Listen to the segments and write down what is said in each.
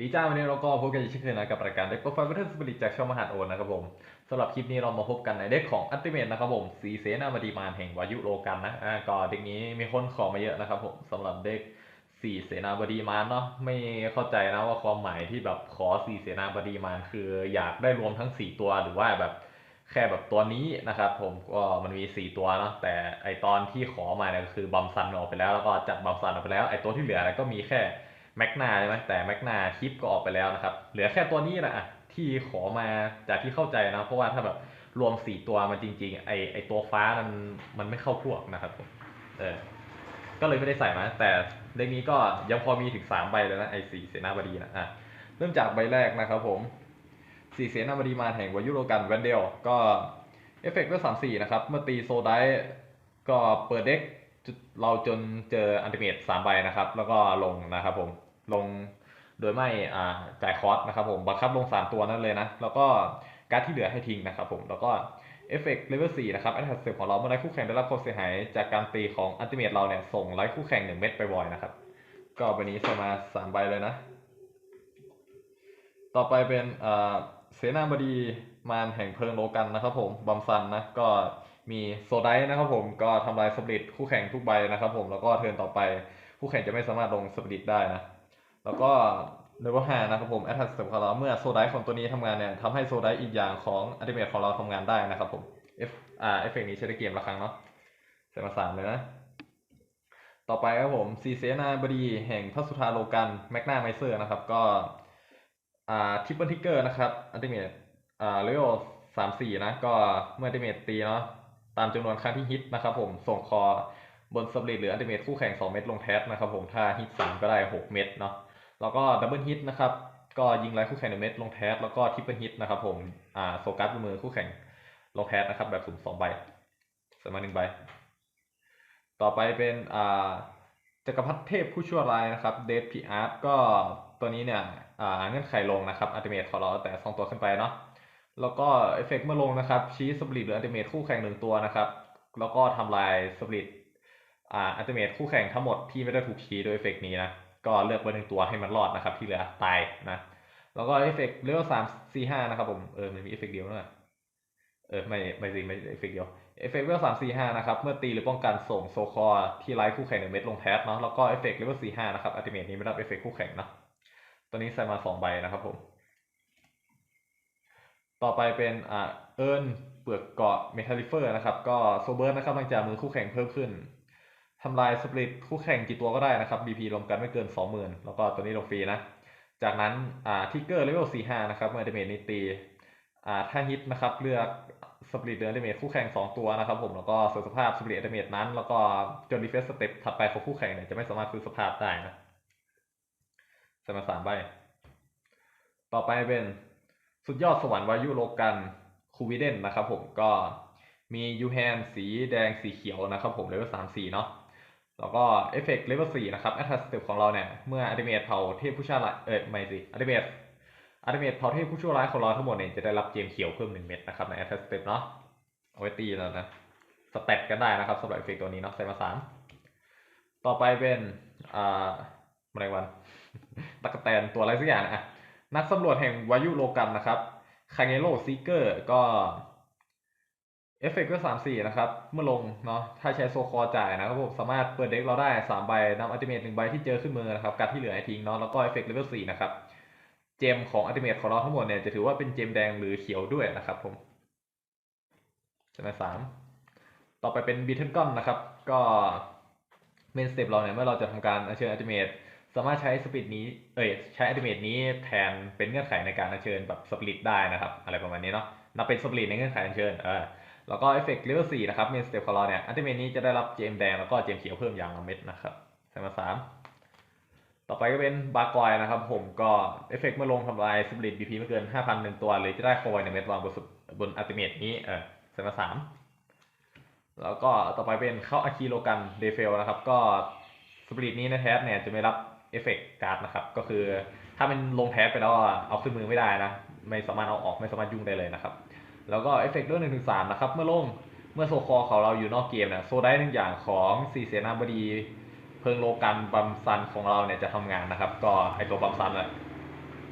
ดีจ้าวันนี้เราก็พบกันอีกเช่นเคยนะกับรายการเด็กโปรไฟล์พัฒนสปิริตจากช่องมหาดโอนนะครับผมสำหรับคลิปนี้เรามาพบกันในเด็กของอัติเมทนะครับผมสีเสนาบดีมานแห่งวายุโลกันนะอ่าก็เด็กนี้มีคนขอมาเยอะนะครับผมสำหรับเด็กสี่เสนาบดีมานเนาะไม่เข้าใจนะว่าความหมายที่แบบขอสี่เสนาบดีมานคืออยากได้รวมทั้งสี่ตัวหรือว่าแบบแค่แบบตัวนี้นะครับผมก็มันมีสี่ตัวเนาะแต่ไอตอนที่ขอมาเนี่ยก็คือบัมซันออกไปแล้วแล้วก็จัดบัมซันออกไปแล้วไอตัวที่เหลือก็มีแค่ แม็กนาใช่ไหมแต่แม็กนาคลิปก็ออกไปแล้วนะครับ เหลือแค่ตัวนี้แหละอะที่ขอมาจากที่เข้าใจนะ เพราะว่าถ้าแบบรวมสี่ตัวมันจริง ๆ ไอไอตัวฟ้ามันมันไม่เข้าพวกนะครับผมเออก็เลยไม่ได้ใส่มา แต่เลขนี้ก็ยังพอมีถึงสามใบเลยนะไอสี่เสนาบดีนะอะเริ่มจากใบแรกนะครับผมสี่เสนาบดีมาแห่งวายุโรกันแวนเดลก็เอฟเฟกต์ด้วยสามสี่นะครับ เมื่อตีโซไดก็เปิดเด็กเราจนเจออันติเมตสามใบนะครับ แล้วก็ลงนะครับผม ลงโดยไม่อ่าจ่ายคอสนะครับผมบังคับลงสามตัวนั่นเลยนะ แล้วก็การที่เหลือให้ทิ้งนะครับผมแล้วก็เอฟเฟกต์เลเวลสี่นะครับแอตแทกเซของเราเมื่อไรคู่แข่งได้รับความเสียหาย จากการตีของอันติเมตเราเนี่ย ส่งไลท์คู่แข่งหนึ่งเม็ดไปบ่อยนะครับ ก็ใบนี้ใส่มาสามใบเลยนะ ต่อไปเป็นเสนาบดีมารแห่งเพลิงโลกันนะครับผมบัมซันนะก็มีโซไดนะครับผมก็ทำลายสปริตคู่แข่งทุกใบนะครับผมแล้วก็เทิร์นต่อไปคู่แข่งจะไม่สามารถลงสปริตได้นะ แล้วก็เลเวลห้านะครับผมแอตแทกเซของเราเมื่อโซไดของตัวนี้ทำงานเนี่ยทำให้โซไดอีกอย่างของอัติเมทของเราทำงานได้นะครับผมเอฟอ่าเอฟเฟกนี้ใช้ในเกมละครั้งเนาะใส่มาสามเลยนะ ต่อไปครับผมซีเซนาบดีแห่งพระสุธาโลกันแมกนาไมเซอร์นะครับ ก็อ่าทิปเปิลทิกเกอร์นะครับอัติเมทอ่าเลเวลสามสี่นะ ก็เมื่ออัติเมทตีเนาะตามจำนวนครั้งที่ฮิตนะครับผมส่งคอบนสปริตหรืออัติเมทคู่แข่ง2เม็ดลงแทสนะครับผมถ้าฮิต3ก็ได้6เม็ดเนาะ แล้วก็ดับเบิลฮิตนะครับก็ยิงไล่คู่แข่งหนึ่งเม็ดลงแทสแล้วก็ทิปเปิลฮิตนะครับผมอ่าโซกัสบนมือคู่แข่งลงแทสนะครับแบบสุ่มสองใบส่มาหนึ่งใบ ต่อไปเป็นอ่าจักรพรรดิเทพผู้ชั่วร้ายนะครับเดฟพีอาร์ตก็ตัวนี้เนี่ยอ่าเงื่อนไขลงนะครับอัลติเมทของเราแต่สองตัวขึ้นไปเนาะแล้วก็เอฟเฟกต์เมื่อลงนะครับชี้สปริตหรืออัลติเมทคู่แข่งหนึ่งตัวนะครับแล้วก็ทำลายสปริตอ่าอัลติเมทคู่แข่งทั้งหมดที่ไม่ได้ถูกชี้โดยเอฟเฟกต์นี้นะ ก็เลือกไว้หนึ่งตัวให้มันรอดนะครับ ที่เหลือตายนะ แล้วก็เอฟเฟกต์เลเวลสามสี่ห้านะครับผมเออมันมีเอฟเฟกต์เดียวนะเออไม่ไม่สิไม่เอฟเฟกต์เดียวเอฟเฟกต์เลเวลสามสี่ห้านะครับเมื่อตีหรือป้องกันส่งโซคอร์ที่ไลท์คู่แข่งหนึ่งเม็ดลงแทสเนาะแล้วก็เอฟเฟกต์เลเวลสี่ห้านะครับอัติเมทนี้ไม่รับเอฟเฟกต์คู่แข่งเนาะตัวนี้ใส่มาสองใบนะครับผมต่อไปเป็นอ่าเอิร์นเปลือกเกาะเมทัลลิเฟอร์นะครับ ก็โซเบิร์นนะครับหลังจากมือคู่แข่งเพิ่มขึ้น ทำลายสปริตคู่แข่งกี่ตัวก็ได้นะครับ BP รวมกันไม่เกิน 20,000 แล้วก็ตัวนี้ลงฟรีนะ จากนั้นอ่าทิกเกอร์เลเวล45นะครับเมื่อเดเมจนี้ตีอ่าถ้าฮิตนะครับเลือกสปริตเดเมจคู่แข่ง 2 ตัวนะครับผมแล้วก็เสริมสภาพสปริตเดเมจนั้น แล้วก็จนดีเฟสสเต็ปถัดไปของคู่แข่งเนี่ยจะไม่สามารถฟื้นสภาพได้นะสมาสามใบ ต่อไปเป็นสุดยอดสวรรค์วายุโลกันคูวิเดนนะครับผมก็มียูแฮนสีแดงสีเขียวนะครับผมเลเวลสามสี่เนาะ แล้วก็เอฟเฟกต์เลเวลสี่นะครับแอตแทสเต็ปของเราเนี่ย เมื่ออัติเมทเผาเทพผู้ชั่วร้ายเออไม่สิอัติเมทอัติเมทเผาเทพผู้ชั่วร้ายของเราทั้งหมดเนี่ยจะได้รับเกมเขียวเพิ่มหนึ่งเม็ดนะครับในแอตแทสเต็ปเนาะเอาไว้ตีแล้วนะสเต็ปกันได้นะครับสำหรับเอฟเฟกต์ตัวนี้เนาะใส่มาสามต่อไปเป็นอ่าอะไรวันตะกแตนตัวอะไรสักอย่างนะอะนักสำรวจแห่งวายุโลกันนะครับคาเงโรซีเกอร์ก็ เอฟเฟกต์ก็สามสี่นะครับ เมื่อลงเนาะถ้าใช้โซคอจ่ายนะครับผมสามารถเปิดเด็กเราได้สามใบนำอัลติเมทหนึ่งใบที่เจอขึ้นมือนะครับการที่เหลือให้ทิ้งเนาะแล้วก็เอฟเฟกต์เลเวลสี่นะครับเจมของอัลติเมทของเราทั้งหมดเนี่ยจะถือว่าเป็นเจมแดงหรือเขียวด้วยนะครับผมใช่ไหมสามต่อไปเป็นบีเทนกอนนะครับ ก็เมนสเต็ปเราเนี่ยเมื่อเราจะทำการอัญเชิญอัลติเมทสามารถใช้สปิดนี้เอ้ยใช้อัลติเมทนี้แทนเป็นเงื่อนไขในการอัญเชิญแบบสปริตได้นะครับ อะไรประมาณนี้เนาะนับเป็นสปริตในเงื่อนไขอัญเชิญเออ แล้วก็เอฟเฟกต์เลเวลสี่นะครับเมนสเตปขอราเนี่ยอัลติเมทนี้จะได้รับเจมแดงแล้วก็เจมเขียวเพิ่มอย่างละเม็ดนะครับใส่มาสามต่อไปก็เป็นบาร์กอยนะครับผมก็เอฟเฟกต์เมื่อลงทำลายสปริตบีพีไม่เกินห้าพันหนึ่งตัวหรือจะได้คอยหนึ่งเม็ดวางบนบนอัลติเมทนี้เออใส่มาสามแล้วก็ต่อไปเป็นเข้าอาคีโลกันเดเฟลนะครับ ก็สปริตนี้ในแทสเนี่ยจะไม่รับเอฟเฟกต์การ์ดนะครับ ก็คือถ้าเป็นลงแทสไปแล้วเอาขึ้นมือไม่ได้นะ ไม่สามารถเอาออกไม่สามารถยุ่งได้เลยนะครับ แล้วก็เอฟเฟกต์ด้วยหนึ่งถึงสามนะครับ เมื่อลงเมื่อโซคอของเราอยู่นอกเกมเนี่ยโซได้หนึ่งอย่างของสี่เสนาบดี เพิงโลกันบัมซันของเราเนี่ยจะทำงานนะครับ ก็ไอตัวบัมซันอะ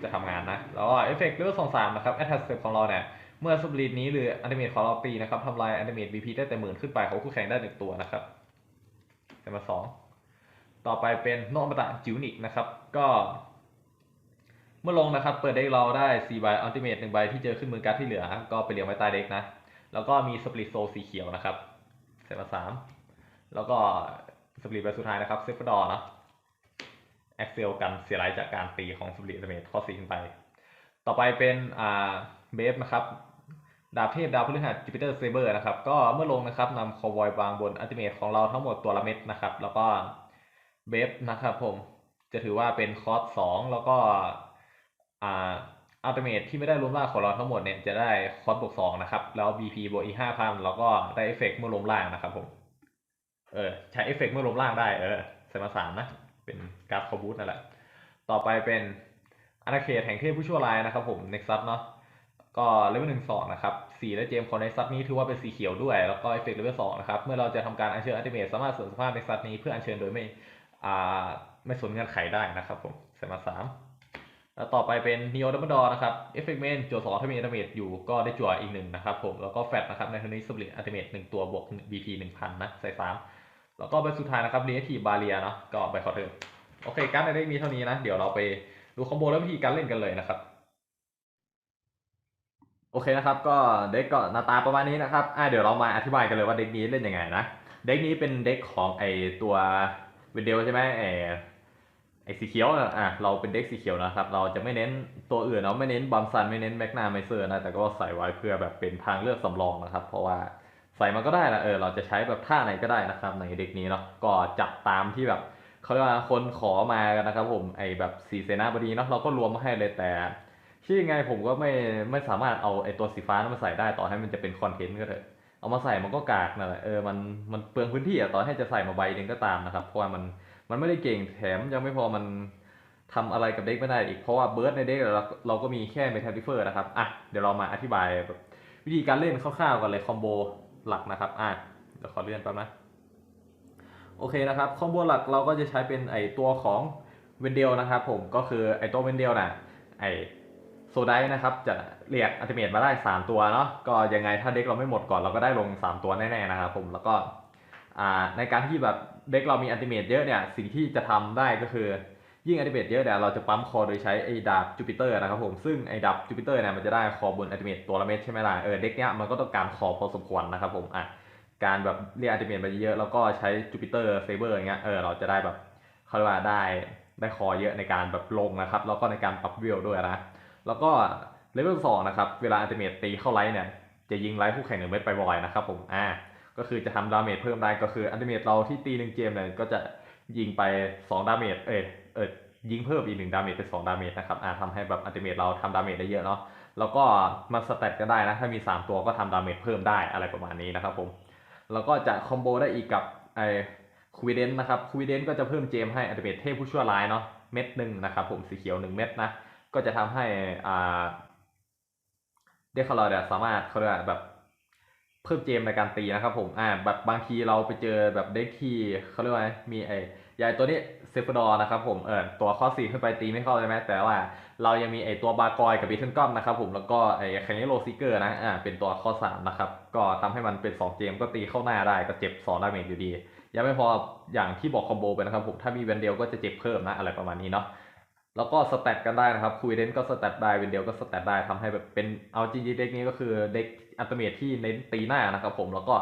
จะทำงานนะ แล้วก็เอฟเฟกต์เลเวลสองสามนะครับแอ t แทสเต็ปของเราเนี่ยเมื่อสปริตนี้หรืออัน i เม e ของเราตีนะครับทำลายอัน i เม e บีพีได้แต่หมื่นขึ้นไปของคู่แข่งได้หนึ่งตัวนะครับเสร็จมาสองต่อไปเป็นโนอมตะจิวนิกนะครับ ก็ เมื่อลงนะครับ เปิดเด็กเราได้4ใบอัลติเมทหนึ่งใบที่เจอขึ้นมือการ์ดที่เหลือก็ไปเรียงไว้ใต้เด็กนะ แล้วก็มีสปริตโซสีเขียวนะครับเสร็จมาสามแล้วก็สปริตใบสุดท้ายนะครับเซฟดอร์นะแอคเซลกันเสียไลท์จากการตีของสปริตอัลติเมทข้อสี่ขึ้นไป ต่อไปเป็นอ่าเบฟนะครับดาบเทพดาวพฤหัสจูปิเตอร์เซเบอร์นะครับก็เมื่อลงนะครับนำคอวอยวางบนอัลติเมทของเราทั้งหมดตัวละเม็ดนะครับ แล้วก็เบฟนะครับผมจะถือว่าเป็นคอร์สสองแล้วก็ อ่าอัลติเมทที่ไม่ได้รวมล่างของเราทั้งหมดเนี่ยจะได้คอร์สบวกสองนะครับ แล้ว BP บวกอีกห้าพันแล้วก็ได้เอฟเฟกต์เมื่อล้มล่างนะครับผมเออใช้เอฟเฟกต์เมื่อล้มล่างได้เออใส่มาสามนะ เป็นการ์ดคอบูตนั่นแหละ ต่อไปเป็นอาณาเขตแห่งเทพผู้ชั่วร้ายนะครับผมเน็กซัสเนาะก็เลเวลหนึ่งสองนะครับสีและเจมของในซัตนี้ถือว่าเป็นสีเขียวด้วย แล้วก็เอฟเฟกต์เลเวลสองนะครับ เมื่อเราจะทำการอัญเชิญอัลติเมทสามารถเสริมสภาพในซัตนี้เพื่ออัญเชิญโดยไม่อ่าไม่สนเงื่อนไขได้นะครับผมใส่มาสาม ต่อไปเป็นนีโอดัมเบิลดอนะครับเอฟเฟกต์เมนจั่วสองถ้ามีอัลติเมทอยู่ก็ได้จั่วอีกหนึ่งนะครับผมแล้วก็แฟตนะครับในเทนนี้สปริตอัลติเมทหนึ่งตัวบวก BP หนึ่งพันนะใส่สามแล้วก็ใบสุดท้ายนะครับเรียทีบาเรียเนาะก็ใบคอเทอร์โอเคการ์ดในเด็กมีเท่านี้นะ เดี๋ยวเราไปดูคอมโบและวิธีการเล่นกันเลยนะครับ โอเคนะครับ ก็เด็กก็หน้าตาประมาณนี้นะครับอ่าเดี๋ยวเรามาอธิบายกันเลยว่าเด็กนี้เล่นยังไงนะเด็กนี้เป็นเด็กของไอตัวเวนเดลใช่ไหมไอ ไอสีเขียวอะเราเป็นเด็กสีเขียวนะครับ เราจะไม่เน้นตัวอื่นเนาะไม่เน้นบัมซันไม่เน้นแมกนาไมเซอร์นะแต่ก็ใส่ไว้เพื่อแบบเป็นทางเลือกสำรองนะครับ เพราะว่าใส่มันก็ได้นะเออเราจะใช้แบบท่าไหนก็ได้นะครับในเด็กนี้เนาะก็จับตามที่แบบเขาเรียกว่าคนขอมากันนะครับ ผมไอแบบสีเซนาบดีเนาะเราก็รวมมาให้เลยแต่ที่ยังไงผมก็ไม่ไม่สามารถเอาไอตัวสีฟ้านั้นมาใส่ได้ต่อให้มันจะเป็นคอนเทนต์ก็เถอะเอามาใส่มันก็กากนั่นแหละเออมันมันเปลืองพื้นที่อะต่อให้จะใส่มาใบหนึงก็ตามนะครับเพราะว่ามัน มันไม่ได้เก่งแถมยังไม่พอมันทำอะไรกับเด็กไม่ได้อีก เพราะว่าเบิร์ดในเด็กเราเราก็มีแค่เมทัลดิเฟอร์นะครับ อะ เดี๋ยวเรามาอธิบายวิธีการเล่นคร่าวๆกันเลยคอมโบหลักนะครับ อะ เดี๋ยวขอเลื่อนแป๊บนะ โอเคนะครับ คอมโบหลักเราก็จะใช้เป็นไอตัวของเวนเดลนะครับผม ก็คือไอตัวเวนเดลน่ะ ไอโซไดนะครับ จะเรียกอัลติเมทมาได้ 3 ตัวเนาะ ก็ยังไงถ้าเด็กเราไม่หมดก่อนเราก็ได้ลง 3 ตัวแน่ๆนะครับผม แล้วก็ ในการที่แบบเด็กเรามีอัลติเมทเยอะเนี่ยสิ่งที่จะทำได้ก็คือ ยิ่งอัลติเมทเยอะเนี่ยเราจะปั๊มคอโดยใช้ไอ้ดาบจูปิเตอร์นะครับผมซึ่งไอ้ดาบจูปิเตอร์เนี่ยมันจะได้คอบนอัลติเมทตัวละเม็ดใช่ไหมล่ะเออเด็กเนี้ยมันก็ต้องการคอพอสมควรนะครับผมอะการแบบเรียกอัลติเมทไปเยอะแล้วก็ใช้จูปิเตอร์เซเบอร์อย่างเงี้ยเออเราจะได้แบบเขาเรียกว่าได้ได้คอเยอะในการแบบลงนะครับแล้วก็ในการปรับเวลด้วยนะแล้วก็เลเวลสองนะครับเวลาอัลติเมทตีเข้าไลท์เนี่ยจะยิงไลท์คู่แข่งหนึ่งเม็ดไปบ่อยนะครับผมอ่า ก็คือจะทำดาเมจเพิ่มได้ก็คืออัลติเมทเราที่ตีหนึ่งเกมเนี่ยก็จะยิงไป2ดาเมจเออเออยิงเพิ่มอีกหนึ่งดาเมจเป็น2ดาเมจนะครับอ่าทำให้แบบอัลติเมทเราทำดาเมจได้เยอะเนาะแล้วก็มาสเตตก็ได้นะถ้ามี 3 ตัวก็ทำดาเมจเพิ่มได้อะไรประมาณนี้นะครับผมแล้วก็จะคอมโบได้อีกกับไอคูวิเดนนะครับคูวิเดนก็จะเพิ่มเจมให้อัลติเมทเทพผู้ชั่วร้ายเนาะเม็ดหนึ่งนะครับผมสีเขียวหนึ่งเม็ดนะก็จะทำให้อ่าเด็กของเราเนี่ยสามารถเขาเรียกว่าแบบ เพิ่มเจมในการตีนะครับผม อ่า แบบบางทีเราไปเจอแบบเด็กที่เขาเรียกว่ามีไอ้ยายตัวนี้เซฟดอร์นะครับผม เออตัวข้อสี่ขึ้นไปตีไม่เข้าใช่ไหมแต่ว่าเรายังมีไอ้ตัวบากอยกับบิทเทิลก้อมนะครับผม แล้วก็ไอ้แคนนิโลซิเกอร์นะ อ่า เป็นตัวข้อสามนะครับ ก็ทำให้มันเป็นสองเกมก็ตีเข้าหน้าได้ก็เจ็บสองดาเมจอยู่ดี ยังไม่พออย่างที่บอกคอมโบไปนะครับผม ถ้ามีเวนเดลก็จะเจ็บเพิ่มนะอะไรประมาณนี้เนาะ แล้วก็สแตทกันได้นะครับคุยเดนก็สแตทได้เวนเดลก็สแตทได้ทำให้แบบเป็นเอาจริงๆเด็กนี้ก็คือเด็กอัตเมทที่เน้นตีหน้านะครับผมแล้วก็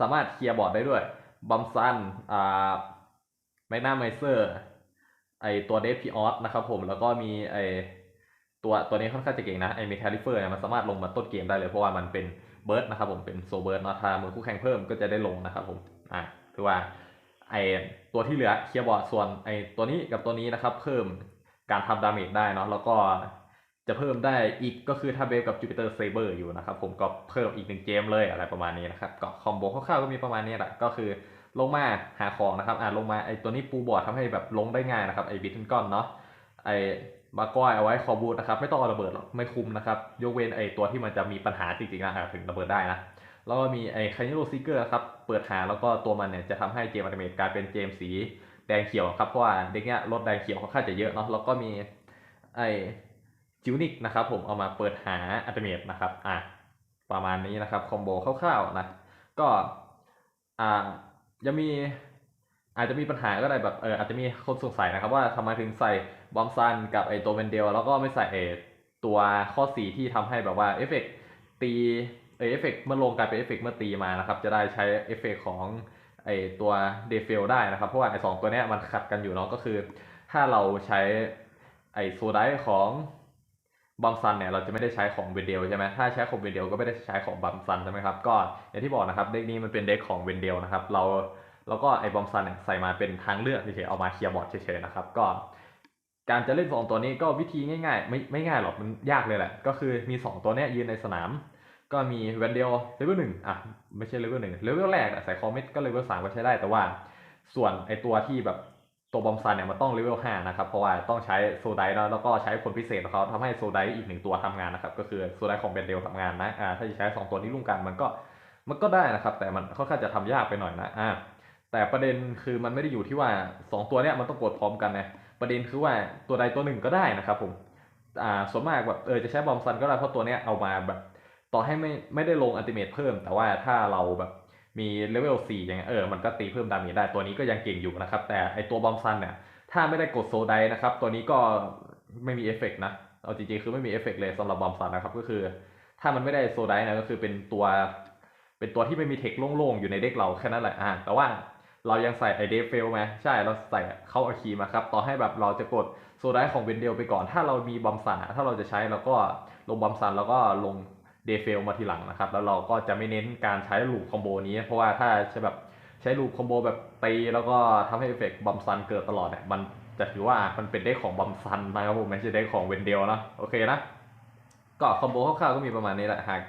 สามารถเคลียร์บอร์ดได้ด้วยบัมซันอ่าแมกนาไมเซอร์ไอตัวเดฟพีออสนะครับผมแล้วก็มีไอตัวตัวนี้ค่อนข้างจะเก่งนะไอเมทัลิเฟอร์เนี่ยมันสามารถลงมาต้นเกมได้เลยเพราะว่ามันเป็นเบิร์ดนะครับผมเป็นโซเบิร์ดนะถ้ามือคู่แข่งเพิ่มก็จะได้ลงนะครับผมอะถือว่าไอตัวที่เหลือเคลียร์บอร์ดส่วนไอตัวนี้กับตัวนี้นะครับเพิ่ม การทำดาเมจได้เนาะแล้วก็จะเพิ่มได้อีกก็คือถ้าเบฟกับจูปิเตอร์เซเบอร์อยู่นะครับผมก็เพิ่มอีกหนึ่งเกมเลยอะไรประมาณนี้นะครับก็คอมโบคร่าวๆก็มีประมาณนี้แหละก็คือลงมาหาของนะครับอ่าลงมาไอตัวนี้ปูบอร์ดทำให้แบบลงได้ง่ายนะครับไอบิทเทนก้อนเนาะไอบาก้อยเอาไว้คอบูทนะครับไม่ต้องเอาระเบิดหรอกไม่คุมนะครับยกเว้นไอตัวที่มันจะมีปัญหาจริงๆนะถึงระเบิดได้นะแล้วก็มีไอคานิโรซิเกอร์ครับเปิดหาแล้วก็ตัวมันเนี่ยจะทำให้เจมอัลติเมทกลายเป็นเจมสี แดงเขียวครับเพราะว่าเด็กเนี้ยลดแดงเขียวค่อนข้างจะเยอะเนาะแล้วก็มีไอจิวนิกนะครับผมเอามาเปิดหาอัตเมตนะครับอะประมาณนี้นะครับคอมโบคร่าวๆนะก็อ่ายังมีอาจจะมีปัญหาก็ได้แบบเอออาจจะมีคนสงสัยนะครับว่าทำไมถึงใส่บอมซันกับไอตัวเวนเดลแล้วก็ไม่ใส่ไอตัวข้อสีที่ทำให้แบบว่าเอฟเฟกตีเออเอฟเฟกเมื่อลงกลายเป็นเอฟเฟกเมื่อตีมานะครับจะได้ใช้เอฟเฟกของ ไอตัวเดฟเฟลได้นะครับ เพราะว่าไอสองตัวเนี้ยมันขัดกันอยู่เนาะก็คือ ถ้าเราใช้ไอโซไดของบัมซันเนี่ยเราจะไม่ได้ใช้ของเวนเดลใช่ไหมถ้าใช้ของเวนเดลก็ไม่ได้ใช้ของบัมซันใช่ไหมครับก็อย่างที่บอกนะครับเด็กนี้มันเป็นเด็กของเวนเดลนะครับเราแล้วก็ไอบอมซันเนี่ยใส่มาเป็นทางเลือกเฉยๆเอามาเคลียร์บอร์ดเฉยๆนะครับก็การจะเล่นสองตัวนี้ก็วิธีง่ายๆ ไม่ไม่ง่ายหรอกมันยากเลยแหละก็คือมีสองตัวเนี้ยยืนในสนาม ก็มีเวนเดลเลเวลหนึ่งอะไม่ใช่เลเวลหนึ่งเลเวลแรกใส่คอมมิตก็เลเวลสามก็ใช้ได้แต่ว่าส่วนไอตัวที่แบบตัวบอมซันเนี่ยมันต้องเลเวลห้านะครับ เพราะว่าต้องใช้โซไดแล้วแล้วก็ใช้ผลพิเศษของเขาทำให้โซไดอีกหนึ่งตัวทำงานนะครับ ก็คือโซไดของเบนเดลทำงานนะอ่าถ้าจะใช้สองตัวนี้ร่วมกันมันก็มันก็ได้นะครับ แต่มันค่อนข้างจะทำยากไปหน่อยนะอ่าแต่ประเด็นคือมันไม่ได้อยู่ที่ว่าสองตัวเนี้ยมันต้องกดพร้อมกันนะประเด็นคือว่าตัวใดตัวหนึ่งก็ได้นะครับผมอ่าส่วนมากแบบเออจะใช้บอมซันก็ได้เพราะตัวเนี้ยเอามาแบบ ต่อให้ไม่ไม่ได้ลงอัลติเมทเพิ่ม แต่ว่าถ้าเราแบบมีเลเวล4อย่างเงี้ยเออมันก็ตีเพิ่มดาเมจได้ตัวนี้ก็ยังเก่งอยู่นะครับ แต่ไอตัวบอมซันเนี่ยถ้าไม่ได้กดโซไดนะครับ ตัวนี้ก็ไม่มีเอฟเฟกต์นะเอาจริงๆคือไม่มีเอฟเฟกต์เลยสำหรับบอมซันนะครับ ก็คือ ถ้ามันไม่ได้โซไดนะก็คือเป็นตัว เป็นตัวที่ไม่มีเทคโล่งๆ อยู่ในเด็กเราแค่นั้นแหละอ่าแต่ว่าเรายังใส่ไอเดฟเฟลไหมใช่เราใส่เข้าอาคีมาครับ ต่อให้แบบเราจะกดโซไดของเวนเดลไปก่อน ถ้าเรามีบอมซันถ้าเราจะใช้เราก็ลงบอมซันแล้วก็ลง เดฟเฟลมาทีหลังนะครับ แล้วเราก็จะไม่เน้นการใช้ลูปคอมโบนี้ เพราะว่าถ้าใช้แบบใช้ลูปคอมโบแบบตีแล้วก็ทำให้เอฟเฟกต์บอมซันเกิดตลอดเนี่ยมันจะถือว่ามันเป็นเด็กของบอมซันนะครับผมไม่ใช่เด็กของเวนเดลนะโอเคนะ ก็คอมโบคร่าวๆก็มีประมาณนี้แหละหาก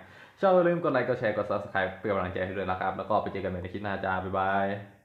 ชอบอย่าลืมกดไลค์กดแชร์กด subscribe เป็นกำลังใจให้ด้วยนะครับ แล้วก็ไปเจอกันใหม่ในคลิปหน้าจ้าบ๊ายบาย